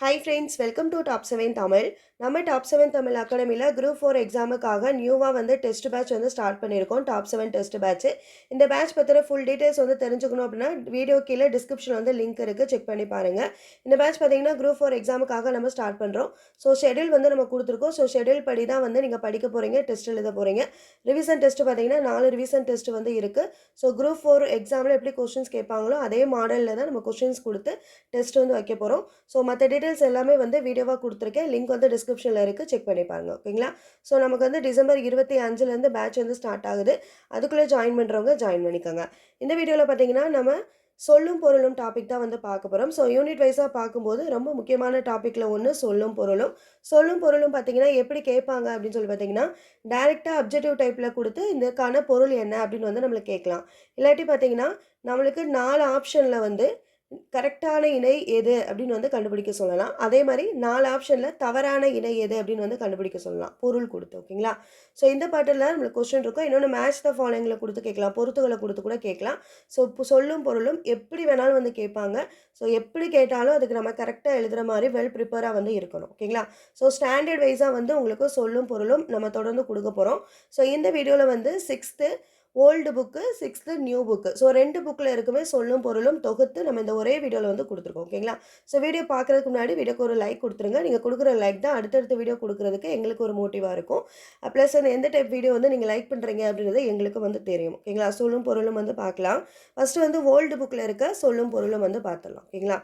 Hi friends welcome to top seven Tamil நம்ம top seven Tamil அகாடமியில் group four எக்ஸாமுக்காக நியூவாக வந்து டெஸ்ட் பேட்ச் வந்து ஸ்டார்ட் பண்ணியிருக்கோம். டாப் செவன் டெஸ்ட் பேட்ச் இந்த பேட்ச் பற்றின ஃபுல் டீட்டெயில்ஸ் வந்து தெரிஞ்சுக்கணும் அப்படின்னா வீடியோ கீழே டிஸ்கிரிப்ஷன் வந்து லிங்க் இருக்குது செக் பண்ணி பாருங்கள் இந்த பேட்ச் பார்த்தீங்கன்னா குரூப் ஃபோர் எக்ஸாமுக்காக நம்ம ஸ்டார்ட் பண்ணுறோம் ஸோ ஷெடியூல் வந்து நம்ம கொடுத்துருக்கோம். ஸோ ஷெடியூல் படி தான் வந்து நீங்கள் படிக்க போகிறீங்க டெஸ்ட் எழுத போகிறீங்க ரிவிசன் டெஸ்ட் பார்த்தீங்கன்னா நாலு ரிவிசன் டெஸ்ட் வந்து இருக்குது ஸோ குரூப் ஃபோர் எக்ஸாமில் எப்படி கொஸ்டின்ஸ் கேட்பாங்களோ அதே மாடலில் தான் நம்ம கொஸ்டின்ஸ் கொடுத்து டெஸ்ட் வந்து வைக்க போகிறோம் ஸோ மற்ற டீட்டெயில்ஸ் எல்லாமே வந்து வீடியோவாக கொடுத்துருக்கேன். லிங்க் வந்து டிஸ்கிரிப்ஷனில் இருக்குது செக் பண்ணி பாருங்க. ஓகேங்களா ஸோ நமக்கு வந்து டிசம்பர் இருபத்தி அஞ்சுலேருந்து பேட்ச் வந்து ஸ்டார்ட் ஆகுது. அதுக்குள்ளே ஜாயின் பண்ணுறவங்க ஜாயின் பண்ணிக்கோங்க. இந்த வீடியோவில் பார்த்தீங்கன்னா நம்ம சொல்லும் பொருளும் டாபிக் தான் வந்து பார்க்க போகிறோம் ஸோ யூனிட் வைஸாக பார்க்கும்போது ரொம்ப முக்கியமான டாப்பிக்கில் ஒன்று சொல்லும் பொருளும். சொல்லும் பொருளும் பார்த்தீங்கன்னா எப்படி கேட்பாங்க அப்படின்னு சொல்லி பார்த்தீங்கன்னா டைரெக்டாக அப்ஜெக்டிவ் டைப்பில் கொடுத்து இதுக்கான பொருள் என்ன அப்படின்னு வந்து நம்மளுக்கு கேட்கலாம். இல்லாட்டி பார்த்தீங்கன்னா நம்மளுக்கு நாலு ஆப்ஷனில் வந்து கரெக்டான இணை எது அப்படின்னு வந்து கண்டுபிடிக்க சொல்லலாம். அதே மாதிரி நாலு ஆப்ஷனில் தவறான இணை எது அப்படின்னு வந்து கண்டுபிடிக்க சொல்லலாம். பொருள் கொடுத்து ஓகேங்களா ஸோ இந்த பாட்டில் நம்மளுக்கு கொஸ்டின் இருக்கும். இன்னொன்று மேட்ச் த ஃபாலோயிங்கில் கொடுத்து கேட்கலாம். பொருத்துகளை கொடுத்து கூட கேட்கலாம். ஸோ சொல்லும் பொருளும் எப்படி வேணாலும் வந்து கேட்பாங்க. ஸோ எப்படி கேட்டாலும் அதுக்கு நம்ம கரெக்டாக எழுதுகிற மாதிரி வெல் ப்ரிப்பேராக வந்து இருக்கணும் ஓகேங்களா ஸோ ஸ்டாண்டர்ட் வைஸாக வந்து உங்களுக்கு சொல்லும் பொருளும் நம்ம தொடர்ந்து கொடுக்க போகிறோம் ஸோ இந்த வீடியோவில் வந்து sixth old book sixth new book. So ரெண்டு புக்கில் இருக்குமே சொல்லும் பொருளும் தொகுத்து நம்ம இந்த ஒரே வீடியோவில் வந்து கொடுத்துருக்கோம் ஓகேங்களா? ஸோ வீடியோ பார்க்குறதுக்கு முன்னாடி வீடியோக்கு ஒரு லைக் கொடுத்துருங்க. நீங்கள் கொடுக்குற லைக் தான் அடுத்தடுத்த வீடியோ கொடுக்குறதுக்கு எங்களுக்கு ஒரு மோட்டிவாக இருக்கும். Uh, ப்ளஸ் அந்த எந்த டைப் வீடியோ வந்து நீங்கள் லைக் பண்ணுறீங்க அப்படின்றது எங்களுக்கு வந்து தெரியும் ஓகேங்களா? சொல்லும் பொருளும் வந்து பார்க்கலாம் ஃபஸ்ட்டு வந்து ஓல்டு புக்கில் இருக்க சொல்லும் பொருளும் வந்து பார்த்துடலாம் ஓகேங்களா?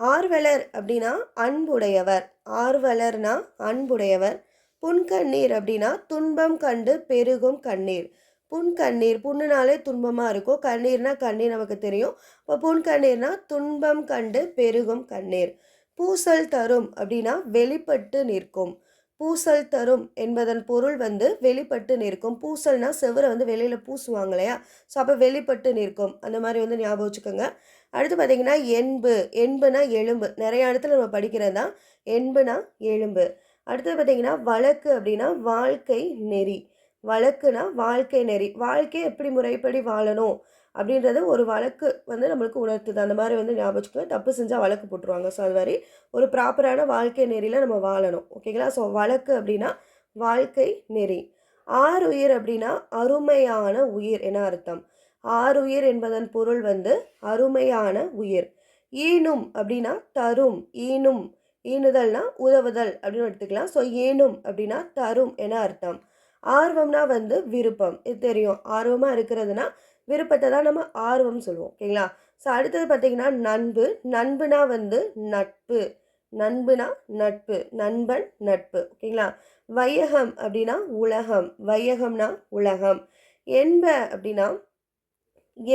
ஆர்வலர் அப்படின்னா அன்புடையவர். ஆர்வலர்னா அன்புடையவர். புன்கண்ணீர் அப்படின்னா துன்பம் கண்டு பெருகும் கண்ணீர். புன்கண்ணீர் புண்ணுனாலே துன்பமாக இருக்கும் கண்ணீர்னா கண்ணீர் நமக்கு தெரியும். இப்போ புன்கண்ணீர்னா துன்பம் கண்டு பெருகும் கண்ணீர். பூசல் தரும் அப்படின்னா வெளிப்பட்டு நிற்கும். பூசல் தரும் என்பதன் பொருள் வந்து வெளிப்பட்டு நிற்கும். பூசல்னா செவரை வந்து வெளியில் பூசுவாங்க இல்லையா? ஸோ அப்போ வெளிப்பட்டு நிற்கும். அந்த மாதிரி வந்து ஞாபகம் வச்சுக்கோங்க. அடுத்து பார்த்திங்கன்னா எண்பு எண்புனா எலும்பு. நிறைய இடத்துல நம்ம படிக்கிறது தான் எண்புனா எலும்பு. அடுத்தது பார்த்தீங்கன்னா வழக்கு அப்படின்னா வாழ்க்கை நெறி. வழக்குனா வாழ்க்கை நெறி. வாழ்க்கை எப்படி முறைப்படி வாழணும் அப்படின்றது ஒரு வழக்கு வந்து நம்மளுக்கு உணர்த்துது. அந்த மாதிரி வந்து ஞாபகம் தப்பு செஞ்சால் வழக்கு போட்டுருவாங்க. ஸோ அது மாதிரி ஒரு ப்ராப்பரான வாழ்க்கை நெறியில் நம்ம வாழணும். ஓகேங்களா ஸோ வழக்கு அப்படின்னா வாழ்க்கை நெறி. ஆறு உயிர் அப்படின்னா அருமையான உயிர் என அர்த்தம்? ஆறு உயிர் என்பதன் பொருள் வந்து அருமையான உயிர். ஈனும் அப்படின்னா தரும். ஈனும் ஈனுதல்னா உதவுதல் அப்படின்னு எடுத்துக்கலாம். ஸோ ஏனும் அப்படின்னா தரும் என அர்த்தம். ஆர்வம்னா வந்து விருப்பம். இது தெரியும். ஆர்வமாக இருக்கிறதுனா விருப்பத்தை தான் நம்ம ஆர்வம் சொல்லுவோம். ஓகேங்களா? ஸோ அடுத்தது பார்த்தீங்கன்னா நண்பு. நண்புனா வந்து நட்பு. நண்புனா நட்பு. நண்பன் நட்பு. ஓகேங்களா? வையகம் அப்படின்னா உலகம். வையகம்னா உலகம். என்ப அப்படின்னா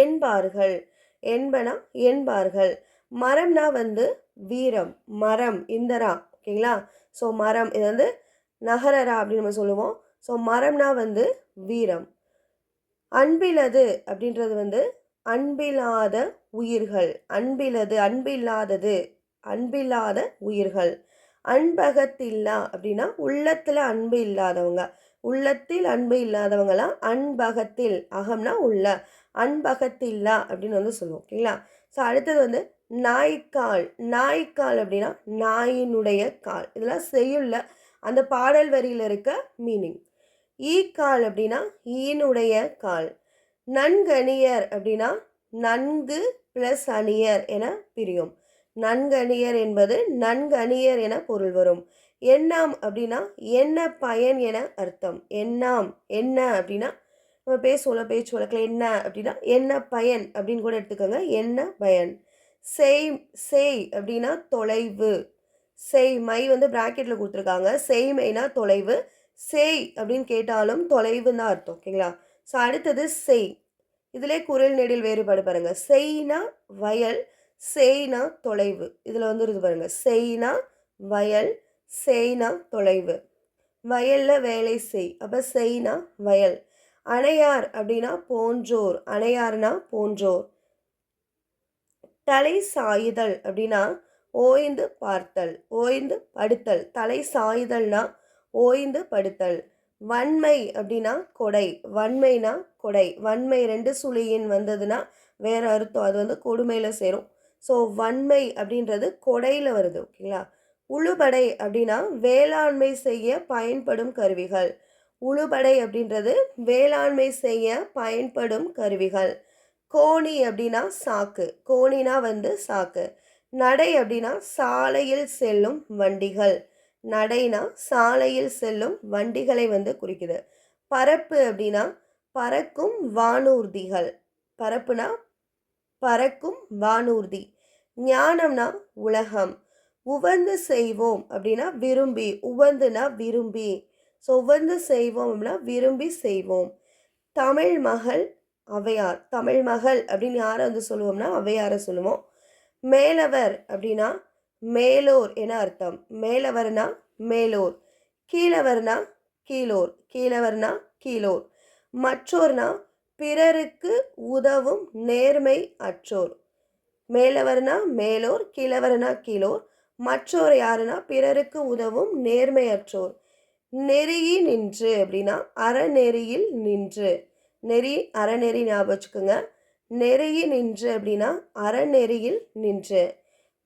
என்பார்கள். என்பனா என்பார்கள். மரம்னா வந்து வீரம் மரம் இந்தரா ஓகேங்களா? ஸோ மரம் இது வந்து நகரரா அப்படின்னு நம்ம சொல்லுவோம். ஸோ மரம்னா வந்து வீரம். அன்பிலது அப்படின்றது வந்து அன்பில்லாத உயிர்கள். அன்பிலது அன்பில்லாதது அன்பில்லாத உயிர்கள். அன்பகத்தில்லா அப்படின்னா உள்ளத்தில் அன்பு இல்லாதவங்க. உள்ளத்தில் அன்பு இல்லாதவங்களாம் அன்பகத்தில் அகம்னா உள்ள. அன்பகத்தில்லா அப்படின்னு வந்து சொல்லுவோம் ஓகேங்களா? ஸோ அடுத்தது வந்து நாய்க்கால் நாய்க்கால் அப்படின்னா நாயினுடைய கால். இதெல்லாம் செய்யுள்ள அந்த பாடல் வரியில் இருக்க மீனிங் ஈக்கால் அப்படின்னா ஈனுடைய கால். நன்கணியர் அப்படின்னா நன்கு ப்ளஸ் அணியர் என பிரியும். நன்கணியர் என்பது நன்கணியர் என பொருள் வரும். எண்ணாம் அப்படின்னா என்ன பயன் என அர்த்தம். எண்ணாம் என்ன அப்படின்னா நம்ம பேசுவோம்ல பேச்சு வழக்கில் என்ன அப்படின்னா என்ன பயன் அப்படின்னு கூட எடுத்துக்கோங்க. என்ன பயன். செய் செய் அப்படின்னா தொலைவு. செய் மை வந்து ப்ராக்கெட்டில் கொடுத்துருக்காங்க. செய்மைனா தொலைவு. செய் அப்படின்னு கேட்டாலும் தொலைவுன்னு தான் அர்த்தம் ஓகேங்களா? ஸோ அடுத்தது செய். இதிலே குரல் நெடில் வேறுபாடு பாருங்கள் செய்னா வயல் செய்னா தொலைவு. இதில் வந்து இது பாருங்கள் செய்னா வயல் செய்னா தொலைவு. வயலில் வேலை செய். அப்போ செய்னா வயல். அணையார் அப்படின்னா போன்றோர். அணையார்னா போன்றோர். தலை சாயுதல் அப்படின்னா ஓய்ந்து பார்த்தல் ஓய்ந்து படுத்தல். தலை சாயுதல்னா ஓய்ந்து படுத்தல். வன்மை அப்படின்னா கொடை வன்மைனா கொடை. வன்மை ரெண்டு சுழியின் வந்ததுன்னா வேற அர்த்தம். அது வந்து கொடுமையில் சேரும். ஸோ வன்மை அப்படின்றது கொடையில் வருது ஓகேங்களா உழுபடை அப்படின்னா வேளாண்மை செய்ய பயன்படும் கருவிகள். உழுபடை அப்படின்றது வேளாண்மை செய்ய பயன்படும் கருவிகள். கோணி அப்படின்னா சாக்கு. கோணினா வந்து சாக்கு. நடை அப்படின்னா சாலையில் செல்லும் வண்டிகள். நடைனா சாலையில் செல்லும் வண்டிகளை வந்து குறிக்குது. பரப்பு அப்படின்னா பறக்கும் வானூர்திகள். பரப்புனா பறக்கும் வானூர்தி. ஞானம்னா உலகம். உவந்து செய்வோம் அப்படின்னா விரும்பி. உவந்துனா விரும்பி. ஸோ உவந்து செய்வோம் அப்படின்னா விரும்பி செய்வோம். தமிழ் மகள் அவையார் தமிழ் மகள் அப்படின்னு யாரை வந்து சொல்லுவோம்னா அவையாரை சொல்லுவோம். மேலவர் அப்படின்னா மேலோர் என அர்த்தம். மேலவர்னா மேலோர் கீழவர்னா கீழோர் கீழவர்னா கீழோர். மற்றோர்னா பிறருக்கு உதவும் நேர்மை அற்றோர். மேலவர்னா மேலோர் கீழவர்னா கீழோர். மற்றோர் யாருன்னா பிறருக்கு உதவும் நேர்மையற்றோர் நெறியி நின்று அப்படின்னா அறநெறியில் நின்று. நெறி அறநெறி ஞாபகம் வச்சுக்கோங்க. நெறியி நின்று அப்படின்னா அறநெறியில் நின்று.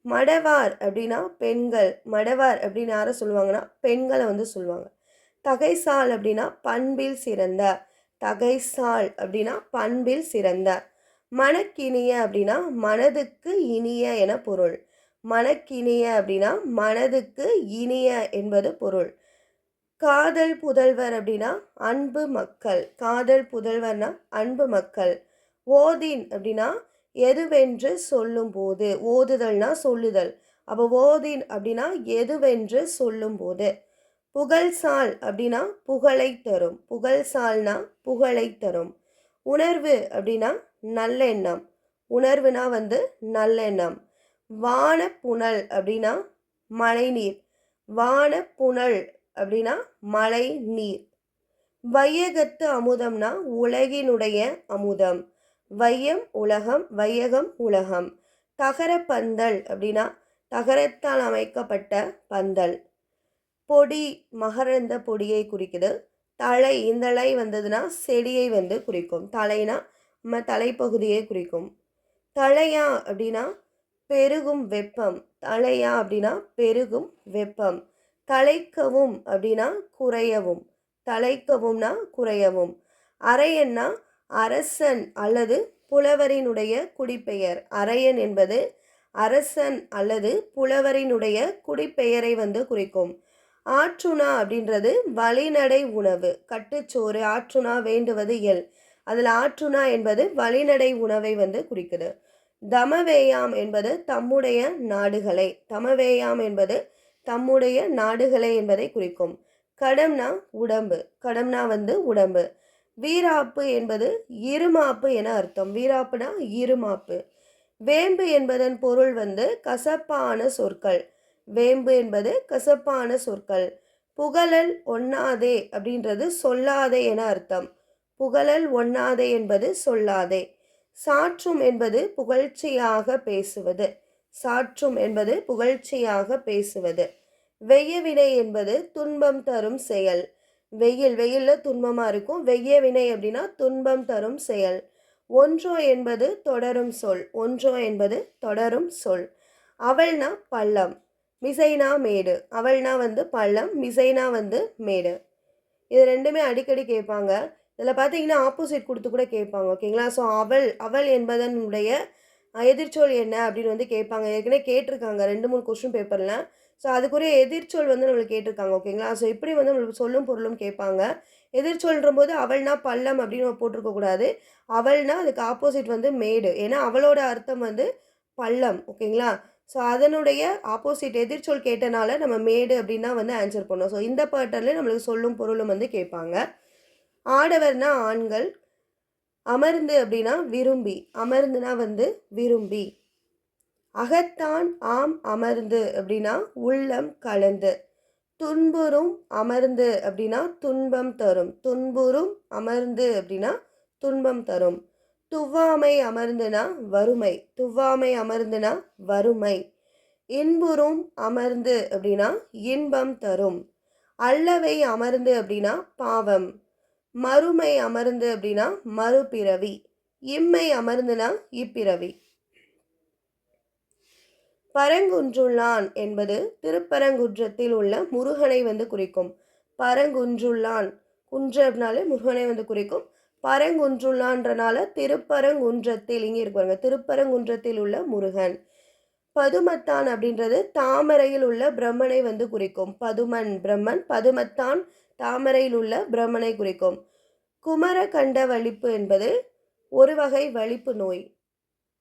மடவார் அப்படின்னா பெண்கள். மடவார் அப்படின்னு யாரை சொல்லுவாங்கன்னா பெண்களை வந்து சொல்லுவாங்க. தகைசால் அப்படின்னா பண்பில் சிறந்த. தகைசால் அப்படின்னா பண்பில் சிறந்த. மனக்கினிய அப்படின்னா மனதுக்கு இனிய என பொருள். மனக்கினிய அப்படின்னா மனதுக்கு இனிய என்பது பொருள். காதல் புதல்வர் அப்படின்னா அன்பு மக்கள். காதல் புதல்வர்னா அன்பு மக்கள். ஓதின் அப்படின்னா எதுவென்று சொல்லும்போது ஓதுதல்னா சொல்லுதல். அப்போ ஓதின் அப்படின்னா எதுவென்று சொல்லும்போது. புகழ்சால் அப்படின்னா புகழை தரும். புகழ்சால்னா புகழை தரும். உணர்வு அப்படின்னா நல்லெண்ணம். உணர்வுனா வந்து நல்லெண்ணம். வான புனல் அப்படின்னா மழைநீர். வான புனல் அப்படின்னா மழை நீர். வையகத்து அமுதம்னா உலகினுடைய அமுதம். வையம் உலகம் வையகம் உலகம். தகர பந்தல் அப்படின்னா தகரத்தால் அமைக்கப்பட்ட பந்தல். பொடி மகரந்த பொடியை குறிக்குது. தலை இந்தலை வந்ததுன்னா செடியை வந்து குறிக்கும். தலைனா நம்ம தலைப்பகுதியை குறிக்கும். தலையா அப்படின்னா பெருகும் வெப்பம். தலையா அப்படின்னா பெருகும் வெப்பம். தலைக்கவும் அப்படின்னா குறையவும். தலைக்கவும்னா குறையவும். அரையன்னா அரசன் அல்லது புலவரினுடைய குடிப்பெயர். அரையன் என்பது அரசன் அல்லது புலவரினுடைய குடிப்பெயரை வந்து குறிக்கும். ஆற்றுணா அப்படின்றது வழிநடை உணவு. கட்டுச்சோறு ஆற்றுணா வேண்டுவது எல் அதில் ஆற்றுணா என்பது வழிநடை உணவை வந்து குறிக்குது. தமவேயாம் என்பது தம்முடைய நாடுகளை. தமவேயாம் என்பது தம்முடைய நாடுகளை என்பதை குறிக்கும். கடம்னா உடம்பு. கடம்னா வந்து உடம்பு. வீராப்பு என்பது இருமாப்பு என அர்த்தம். வீராப்புனா இருமாப்பு. வேம்பு என்பதன் பொருள் வந்து கசப்பான சொற்கள். வேம்பு என்பது கசப்பான சொற்கள். புகழல் ஒண்ணாதே அப்படின்றது சொல்லாதே என அர்த்தம். புகழல் ஒண்ணாதே என்பது சொல்லாதே. சாற்றும் என்பது புகழ்ச்சியாக பேசுவது. சாற்றும் என்பது புகழ்ச்சியாக பேசுவது. வெய்யவினை என்பது துன்பம் தரும் செயல். வெயில் வெயிலில் துன்பமாக இருக்கும். வெய்ய வினை அப்படின்னா துன்பம் தரும் செயல். ஒன்றோ என்பது தொடரும் சொல். ஒன்றோ என்பது தொடரும் சொல். அவள்னா பள்ளம் மிசைனா மேடு. அவள்னா வந்து பள்ளம் மிசைனா வந்து மேடு. இது ரெண்டுமே அடிக்கடி கேட்பாங்க. இதில் பார்த்தீங்கன்னா ஆப்போசிட் கொடுத்து கூட கேட்பாங்க ஓகேங்களா ஸோ அவள் அவள் என்பதனுடைய எதிர்ச்சொல் என்ன அப்படின்னு வந்து கேட்பாங்க. ஏற்கனவே கேட்டிருக்காங்க. ரெண்டு மூணு கொஸ்டின் பேப்பரில் ஸோ அதுக்குரிய எதிர்ச்சொல் வந்து நம்மளுக்கு கேட்டிருக்காங்க. ஓகேங்களா ஸோ இப்படி வந்து நம்மளுக்கு சொல்லும் பொருளும் கேட்பாங்க. எதிர்ச்சொல்ன்ற போது அவள்னா பள்ளம் அப்படின்னு நம்ம போட்டிருக்கக்கூடாது அவள்னா அதுக்கு ஆப்போசிட் வந்து மேடு. ஏன்னா அவளோட அர்த்தம் வந்து பள்ளம். ஓகேங்களா ஸோ அதனுடைய ஆப்போசிட் எதிர்ச்சொல் கேட்டனால நம்ம மேடு அப்படின்னா வந்து ஆன்சர் பண்ணோம் ஸோ இந்த பேட்டர்லேயே நம்மளுக்கு சொல்லும் பொருளும் வந்து கேட்பாங்க. ஆடவர்னா ஆண்கள் அமர்ந்து அப்படின்னா விரும்பி. அமர்ந்துனா வந்து விரும்பி. அகத்தான் ஆம் அமர்ந்து அப்படின்னா உள்ளம் கலந்து. துன்புறும் அமர்ந்து அப்படின்னா துன்பம் தரும். துன்புறும் அமர்ந்து அப்படின்னா துன்பம் தரும். துவாமை அமர்ந்துனா வறுமை. துவாமை அமர்ந்துனா வறுமை. இன்புறும் அமர்ந்து அப்படின்னா இன்பம் தரும். அல்லவை அமர்ந்து அப்படின்னா பாவம். மறுமை அமர்ந்து அப்படின்னா மறுபிறவி. இம்மை அமர்ந்துனா இப்பிறவி. பரங்குன்றுள்ளான் என்பது திருப்பரங்குன்றத்தில் உள்ள முருகனை வந்து குறிக்கும். பரங்குன்றுள்ளான். குன்றனாலே முருகனை வந்து குறிக்கும். பரங்குன்றுள்ளான்றனால திருப்பரங்குன்றத்தில் இங்கே இருக்குவாங்க திருப்பரங்குன்றத்தில் உள்ள முருகன். பதுமத்தான் அப்படின்றது தாமரையில் உள்ள பிரம்மனை வந்து குறிக்கும். பதுமன் பிரம்மன் பதுமத்தான் தாமரையில் உள்ள பிரமனை குறிக்கும் குமரகண்ட வலிப்பு என்பது ஒரு வகை வலிப்பு நோய்.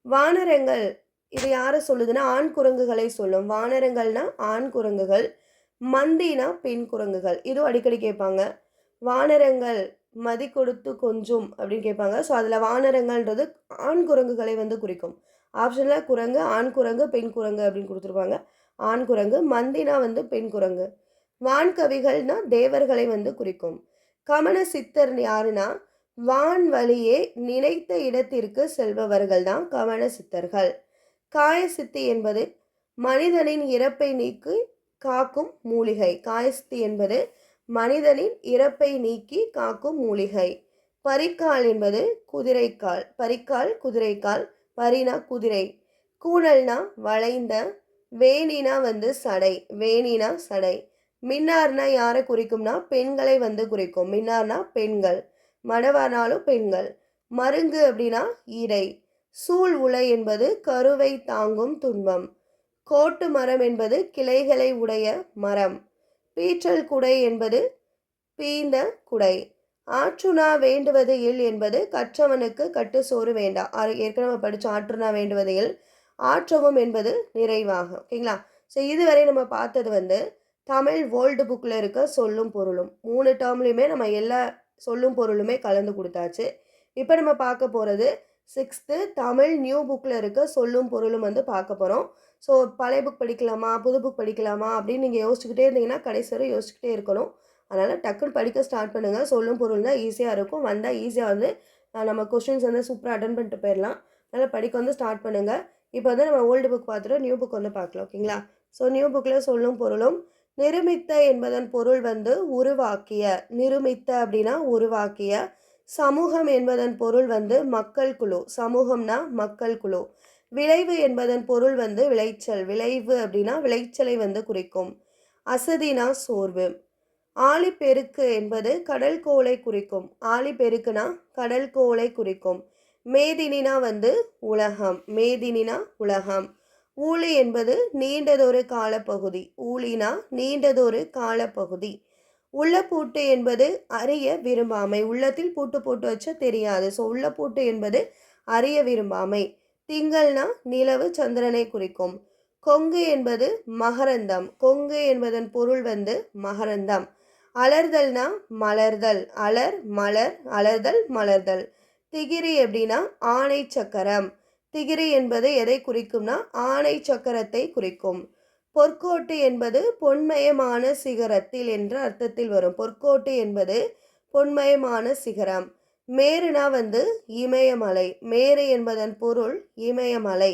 வானரங்கள் இது யாரை சொல்லுதுன்னா ஆண் குரங்குகளை சொல்லும். வானரங்கள்னா ஆண் குரங்குகள் மந்தினா பெண் குரங்குகள். இதுவும் அடிக்கடி கேட்பாங்க. வானரங்கள் மதி கொடுத்து கொஞ்சம் அப்படின்னு கேட்பாங்க. ஸோ அதில் வானரங்கள்ன்றது ஆண் குரங்குகளை வந்து குறிக்கும். ஆப்ஷனில் குரங்கு ஆண் குரங்கு பெண் குரங்கு அப்படின்னு கொடுத்துருப்பாங்க. ஆண் குரங்கு மந்தினா வந்து பெண் குரங்கு. வான்கவிகள்னா தேவர்களை வந்து குறிக்கும். கமன சித்தர் யாருன்னா வான் வழியே நினைத்த இடத்திற்கு செல்பவர்கள் தான் கமன சித்தர்கள். காயசித்தி என்பது மனிதனின் இறப்பை நீக்கி காக்கும் மூலிகை. காயசித்தி என்பது மனிதனின் இறப்பை நீக்கி காக்கும் மூலிகை. பரிக்கால் என்பது குதிரைக்கால். பரிக்கால் குதிரைக்கால் பரினா குதிரை. கூடல்னா வளைந்த வேணினா வந்து சடை. வேணினா சடை. மின்னார்னா யாரை குறிக்கும்னா பெண்களை வந்து குறிக்கும். மின்னார்னா பெண்கள் மடவானாலும் பெண்கள். மருங்கு அப்படின்னா ஈரை சூழ் உலை என்பது கருவை தாங்கும் துன்பம். கோட்டு மரம் என்பது கிளைகளை உடைய மரம். பீற்றல் குடை என்பது பீந்த குடை. ஆற்றுனா வேண்டுவது இல் என்பது கற்றவனுக்கு கட்டு சோறு வேண்டாம் ஆறு- ஏற்கனவே படித்த ஆற்றுனா வேண்டுவது இல். ஆற்றவும் என்பது நிறைவாகும். ஓகேங்களா? ஸோ இதுவரை நம்ம பார்த்தது வந்து தமிழ் வேர்ல்டு புக்கில் இருக்க சொல்லும் பொருளும். மூணு டேர்ம்லையுமே நம்ம எல்லா சொல்லும் பொருளுமே கலந்து கொடுத்தாச்சு. இப்போ நம்ம பார்க்க போகிறது சிக்ஸ்த்து தமிழ் நியூ புக்கில் இருக்க சொல்லும் பொருளும் வந்து பார்க்க போகிறோம் ஸோ பழைய புக் படிக்கலாமா? புது புக் படிக்கலாமா? அப்படின்னு நீங்கள் யோசிச்சுக்கிட்டே இருந்தீங்கன்னா கடைசி வரை யோசிச்சுக்கிட்டே இருக்கணும். அதனால் டக்குன்னு படிக்க ஸ்டார்ட் பண்ணுங்கள் சொல்லும் பொருள் தான் ஈஸியாக இருக்கும். வந்தால் ஈஸியாக வந்து நம்ம கொஸ்டின்ஸ் வந்து சூப்பராக அட்டன் பண்ணிட்டு போயிடலாம். அதனால் படிக்க வந்து ஸ்டார்ட் பண்ணுங்கள் இப்போ வந்து நம்ம ஓல்டு புக் பார்த்துட்டு நியூ புக் வந்து பார்க்கலாம். ஓகேங்களா? ஸோ நியூ புக்கில் சொல்லும் பொருளும் நிருமித்த என்பதன் பொருள் வந்து உருவாக்கிய. நிருமித்த அப்படின்னா உருவாக்கிய. சமூகம் என்பதன் பொருள் வந்து மக்கள் குழு. சமூகம்னா மக்கள் குழு. விளைவு என்பதன் பொருள் வந்து விளைச்சல். விளைவு அப்படின்னா விளைச்சலை வந்து குறிக்கும். அசதினா சோர்வு. ஆழிப்பெருக்கு என்பது கடல் கோளை குறிக்கும். ஆழிப்பெருக்குனா கடல் கோளை குறிக்கும். மேதினினா வந்து உலகம். மேதினினா உலகம். ஊழி என்பது நீண்டதொரு காலப்பகுதி. ஊழினா நீண்டதொரு காலப்பகுதி. உள்ளப்பூட்டு என்பது அறிய விரும்பாமை. உள்ளத்தில் பூட்டு போட்டு வச்சா தெரியாது. ஸோ உள்ளப்பூட்டு என்பது அறிய விரும்பாமை. திங்கள்னா நிலவு சந்திரனை குறிக்கும். கொங்கு என்பது மகரந்தம். கொங்கு என்பதன் பொருள் வந்து மகரந்தம். அலர்தல்னா மலர்தல். அலர் மலர் அலர்தல் மலர்தல். திகிரி எப்படின்னா ஆணை சக்கரம். திகிரி என்பது எதை குறிக்கும்னா ஆணை சக்கரத்தை குறிக்கும். பொற்கோட்டு என்பது பொன்மயமான சிகரத்தில் என்ற அர்த்தத்தில் வரும். பொற்கோட்டு என்பது பொன்மயமான சிகரம். மேருனா வந்து இமயமலை. மேரு என்பதன் பொருள் இமயமலை.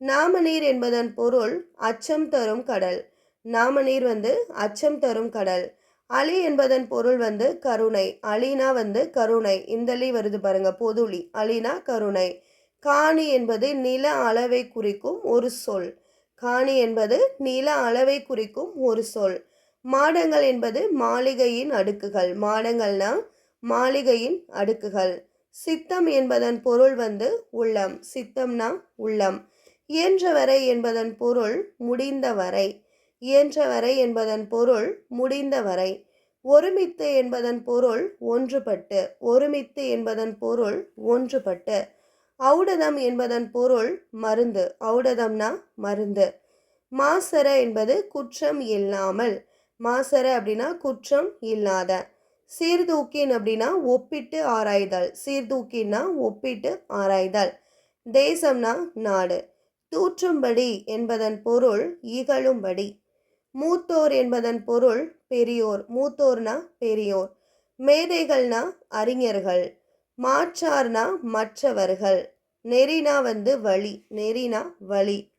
நாமநீர் என்பதன் பொருள் அச்சம் தரும் கடல். நாமநீர் வந்து அச்சம் தரும் கடல். அலி என்பதன் பொருள் வந்து கருணை. அலினா வந்து கருணை. இந்தலி வருது பாருங்க பொதுளி அலினா கருணை. காணி என்பது நில அளவை குறிக்கும் ஒரு சொல். காணி என்பது நில அளவை குறிக்கும் ஒரு சொல். மாடங்கள் என்பது மாளிகையின் அடுக்குகள். மாடங்கள்னா மாளிகையின் அடுக்குகள். சித்தம் என்பதன் பொருள் வந்து உள்ளம். சித்தம்னா உள்ளம். இயன்றவரை என்பதன் பொருள் முடிந்தவரை. இயன்றவரை என்பதன் பொருள் முடிந்தவரை. ஒருமித்து என்பதன் பொருள் ஒன்றுபட்டு. ஒருமித்து என்பதன் பொருள் ஒன்றுபட்டு. ஔடதம் என்பதன் பொருள் மருந்து. ஔடதம்னா மருந்து. மாசர என்பது குற்றம் இல்லாமல். மாசர அப்படின்னா குற்றம் இல்லாத. சீர்தூக்கின் அப்படின்னா ஒப்பிட்டு ஆராய்தல். சீர்தூக்கின்னா ஒப்பிட்டு ஆராய்தல். தேசம்னா நாடு. தூற்றும்படி என்பதன் பொருள் இகழும்படி. மூத்தோர் என்பதன் பொருள் பெரியோர். மூத்தோர்னா பெரியோர். மேதைகள்னா அறிஞர்கள். மாற்றார்னா மற்றவர்கள். நெறினா வந்து வழி நெறினா வழி.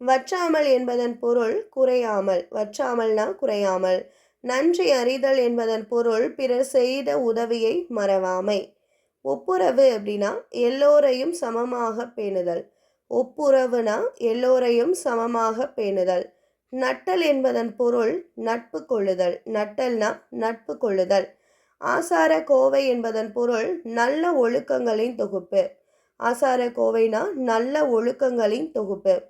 வற்றாமல் என்பதன் பொருள் குறையாமல். வற்றாமல்னா குறையாமல். நன்றி அறிதல் என்பதன் பொருள் பிறர் செய்த உதவியை மறவாமை. ஒப்புரவு அப்படின்னா எல்லோரையும் சமமாக பேணுதல். ஒப்புரவுனா எல்லோரையும் சமமாக பேணுதல். நட்டல் என்பதன் பொருள் நட்பு கொள்ளுதல். நட்டல்னா நட்பு கொள்ளுதல். ஆசார கோவை என்பதன் பொருள் நல்ல ஒழுக்கங்களின் தொகுப்பு. ஆசார கோவைனா நல்ல ஒழுக்கங்களின் தொகுப்பு.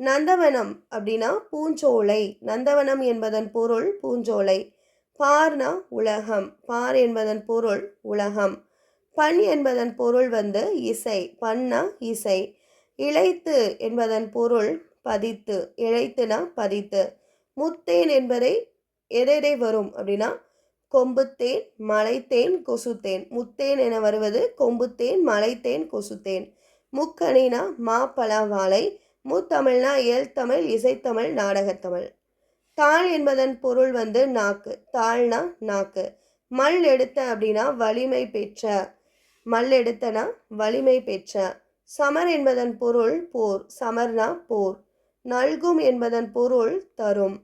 நந்தவனம் அப்படின்னா பூஞ்சோலை. நந்தவனம் என்பதன் பொருள் பூஞ்சோலை. பார்னா உலகம். பார் என்பதன் பொருள் உலகம். பண் என்பதன் பொருள் வந்து இசை. பண்ணா இசை. இழைத்து என்பதன் பொருள் பதித்து. இழைத்துனா பதித்து. முத்தேன் என்பதை எதை வரும் அப்படின்னா கொம்புத்தேன் மலைத்தேன் கொசுத்தேன் முத்தேன் என வருவது கொம்புத்தேன் மலைத்தேன் கொசுத்தேன் முக்கணினா மாப்பழா வாழை முத்தமிழ்னா இயல் தமிழ் இசைத்தமிழ் நாடகத்தமிழ் தாழ் என்பதன் பொருள் வந்து நாக்கு. தாழ்னா நாக்கு. மல் எடுத்த அப்படின்னா வலிமை பெற்ற. மல் எடுத்தனா வலிமை பெற்ற. சமர் என்பதன் பொருள் போர். சமர்னா போர். நல்கும் என்பதன் பொருள் தரும்.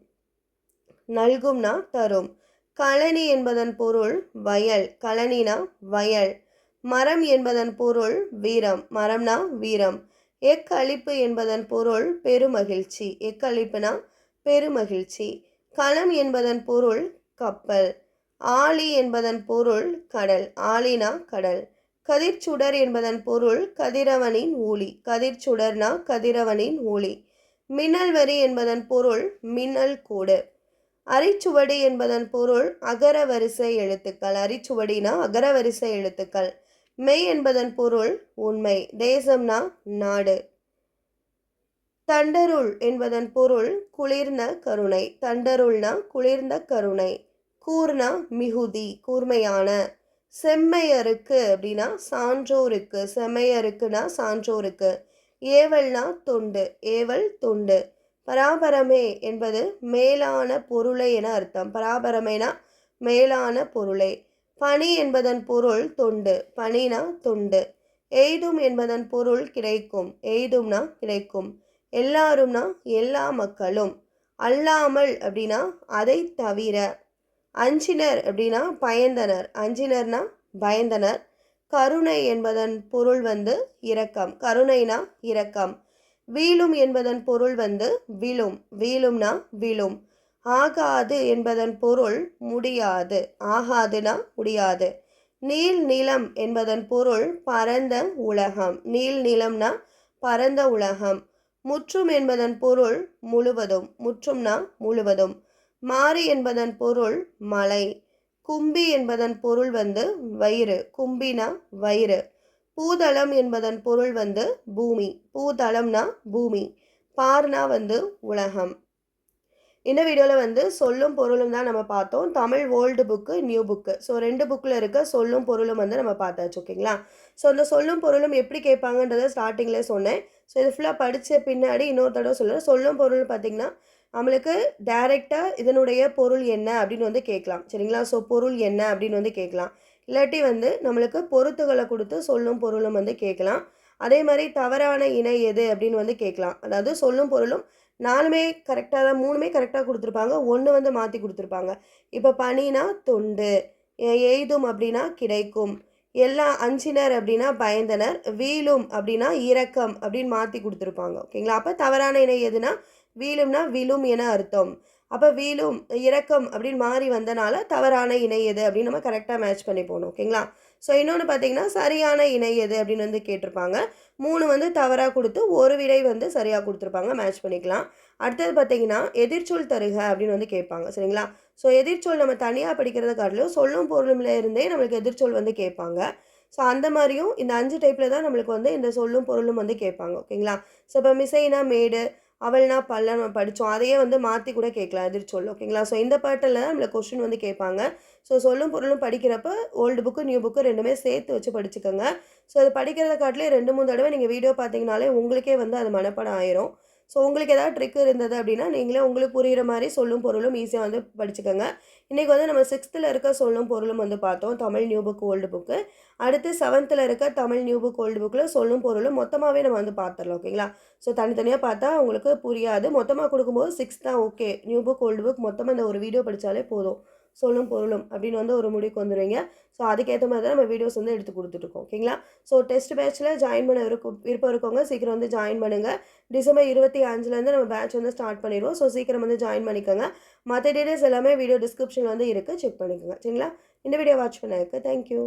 நல்கும்னா தரும். களனி என்பதன் பொருள் வயல். கழனினா வயல். மரம் என்பதன் பொருள் வீரம். மரம்னா வீரம். எக்களிப்பு என்பதன் பொருள் பெருமகிழ்ச்சி. எக்களிப்புனா பெருமகிழ்ச்சி. களம் என்பதன் பொருள் கப்பல். ஆழி என்பதன் பொருள் கடல். ஆழினா கடல். கதிர்ச்சுடர் என்பதன் பொருள் கதிரவனின் ஊழி. கதிர்ச்சுடர்னா கதிரவனின் ஊழி. மின்னல் வரி என்பதன் பொருள் மின்னல் கூடு. அரிச்சுவடி என்பதன் பொருள் அகர வரிசை எழுத்துக்கள். அரிச்சுவடினா அகர வரிசை எழுத்துக்கள். மெய் என்பதன் பொருள் உண்மை. தேசம்னா நாடு. தண்டருள் என்பதன் பொருள் குளிர்ந்த கருணை. தண்டருள்னா குளிர்ந்த கருணை. கூர்னா மிகுதி கூர்மையான. செம்மையருக்கு அப்படின்னா சான்றோருக்கு. செம்மையருக்குனா சான்றோருக்கு. ஏவல்னா தொண்டு. ஏவல் தொண்டு. பராபரமே என்பது மேலான பொருளை என அர்த்தம். பராபரமேனா மேலான பொருளை. பணி என்பதன் பொருள் தொண்டு. பணினா தொண்டு. எய்தும் என்பதன் பொருள் கிடைக்கும். எய்தும்னா கிடைக்கும். எல்லாரும்னா எல்லா மக்களும். அல்லாமல் அப்படின்னா அதை தவிர. அஞ்சினர் அப்படின்னா பயந்தனர். அஞ்சினர்னா பயந்தனர். கருணை என்பதன் பொருள் வந்து இரக்கம். கருணைனா இரக்கம். வீழும் என்பதன் பொருள் வந்து விழும். வீழும்னா விழும். ஆகாது என்பதன் பொருள் முடியாது. ஆகாதுனா முடியாது. நீள் நிலம் என்பதன் பொருள் பரந்த உலகம். நீல் நிலம்னா பரந்த உலகம். முற்றும் என்பதன் பொருள் முழுவதும். முற்றும்னா முழுவதும். மாறி என்பதன் பொருள் மலை. கும்பி என்பதன் பொருள் வந்து வயிறு. கும்பினா வயிறு. பூதளம் என்பதன் பொருள் வந்து பூமி. பூதளம்னா பூமி. பார்னா வந்து உலகம். இந்த வீடியோவில் வந்து சொல்லும் பொருளும் தான் நம்ம பார்த்தோம். Tamil old book new book so ரெண்டு புக்கில் இருக்க சொல்லும் பொருளும் வந்து நம்ம பார்த்தாச்சு ஓகேங்களா? ஸோ அந்த சொல்லும் பொருளும் எப்படி கேட்பாங்கன்றதை ஸ்டார்டிங்லேயே சொன்னேன். ஸோ இது ஃபுல்லாக படித்த பின்னாடி இன்னொரு தடவை சொல்லுறேன் சொல்லும் பொருள் பார்த்திங்கன்னா நம்மளுக்கு டைரெக்டாக இதனுடைய பொருள் என்ன அப்படின்னு வந்து கேட்கலாம். சரிங்களா? ஸோ பொருள் என்ன அப்படின்னு வந்து கேட்கலாம். இல்லாட்டி வந்து நம்மளுக்கு பொருத்துகளை கொடுத்து சொல்லும் பொருளும் வந்து கேட்கலாம். அதே மாதிரி தவறான இணை எது அப்படின்னு வந்து கேட்கலாம். அதாவது சொல்லும் பொருளும் நாலுமே கரெக்டாக தான் மூணுமே கரெக்டாக கொடுத்துருப்பாங்க. ஒன்று வந்து மாற்றி கொடுத்துருப்பாங்க. இப்போ பனினா தொண்டு எய்தும் அப்படின்னா கிடைக்கும். எல்லா அஞ்சினர் அப்படின்னா பயந்தனர் வீழும் அப்படின்னா இரக்கம் அப்படின்னு மாற்றி கொடுத்துருப்பாங்க. ஓகேங்களா? அப்போ தவறான இணை எதுனா வீழும்னா விழும் என அர்த்தம். அப்போ வீழும் இறக்கம் அப்படின்னு மாறி வந்தனால தவறான இணை எது அப்படின்னு நம்ம கரெக்டாக மேட்ச் பண்ணி போகணும் ஓகேங்களா ஸோ இன்னொன்று பார்த்தீங்கன்னா சரியான இணை எது அப்படின்னு வந்து கேட்டிருப்பாங்க. மூணு வந்து தவறாக கொடுத்து ஒரு விடை வந்து சரியாக கொடுத்துருப்பாங்க மேட்ச் பண்ணிக்கலாம். அடுத்தது பார்த்தீங்கன்னா எதிர்ச்சொல் தருக அப்படின்னு வந்து கேட்பாங்க சரிங்களா? ஸோ எதிர்ச்சொல் நம்ம தனியாக படிக்கிறத காட்டிலும் சொல்லும் பொருளும்ல இருந்தே நம்மளுக்கு எதிர்ச்சொல் வந்து கேட்பாங்க. ஸோ அந்த மாதிரியும் இந்த அஞ்சு டைப்பில் தான் நம்மளுக்கு வந்து இந்த சொல்லும் பொருளும் வந்து கேட்பாங்க ஓகேங்களா ஸோ இப்போ மிசைனா மேடு அவள்னா பல்ல நம்ம படித்தோம் அதையே வந்து மாற்றி கூட கேட்கலாம் சொல் ஓகேங்களா ஸோ இந்த பாட்டில் நம்மளை கொஷின் வந்து கேட்பாங்க. ஸோ சொல்லும் பொருளும் படிக்கிறப்ப ஓல்டு புக்கு நியூ புக்கு ரெண்டுமே சேர்த்து வச்சு படிச்சுக்கோங்க. ஸோ அது படிக்கிறத காட்டிலே ரெண்டு மூணு தடவை நீங்கள் வீடியோ பார்த்தீங்கனாலே உங்களுக்கே வந்து அது மனப்படம் ஆயிரும். ஸோ உங்களுக்கு ஏதாவது ட்ரிக் இருந்தது அப்படின்னா நீங்களே உங்களுக்கு புரிகிற மாதிரி சொல்லும் பொருளும் ஈஸியாக வந்து படிச்சுக்கோங்க. இன்றைக்கி வந்து நம்ம சிக்ஸ்த்தில் இருக்க சொல்லும் பொருளும் வந்து பார்த்தோம். Tamil new book old book அடுத்து செவன்த்தில் இருக்க தமிழ் நியூ புக் ஓல்டு புக்கில் சொல்லும் பொருளும் மொத்தமாகவே நம்ம வந்து பார்த்துடலாம் ஓகேங்களா ஸோ தனித்தனியாக பார்த்தா உங்களுக்கு புரியாது. மொத்தமாக கொடுக்கும்போது சிக்ஸ் தான் okay new book old book மொத்தமாக இந்த ஒரு வீடியோ படித்தாலே போதும். சொல்லும் பொருளும் அப்படின்னு வந்து ஒரு முடிவுக்கு வந்துடுவீங்க ஸோ அதுக்கேற்ற மாதிரி தான் நம்ம வீடியோஸ் வந்து எடுத்து கொடுத்துட்ருக்கோம் ஓகேங்களா ஸோ டெஸ்ட் பேட்ச்சில் ஜாயின் பண்ண விருப்பம் விருப்பம் இருக்கவங்க சீக்கிரம் வந்து ஜாயின் பண்ணுங்கள் டிசம்பர் இருபத்தி அஞ்சுலேருந்து நம்ம பேட்ச் வந்து ஸ்டார்ட் பண்ணிடுவோம். ஸோ சீக்கிரம் வந்து ஜாயின் பண்ணிக்கோங்க. மற்ற டீடைல்ஸ் எல்லாமே வீடியோ டிஸ்கிரிப்ஷனில் வந்து இருக்குது செக் பண்ணிக்கோங்க. சரிங்களா? இந்த வீடியோ வாட்ச் பண்ணதுக்கு தேங்க்யூ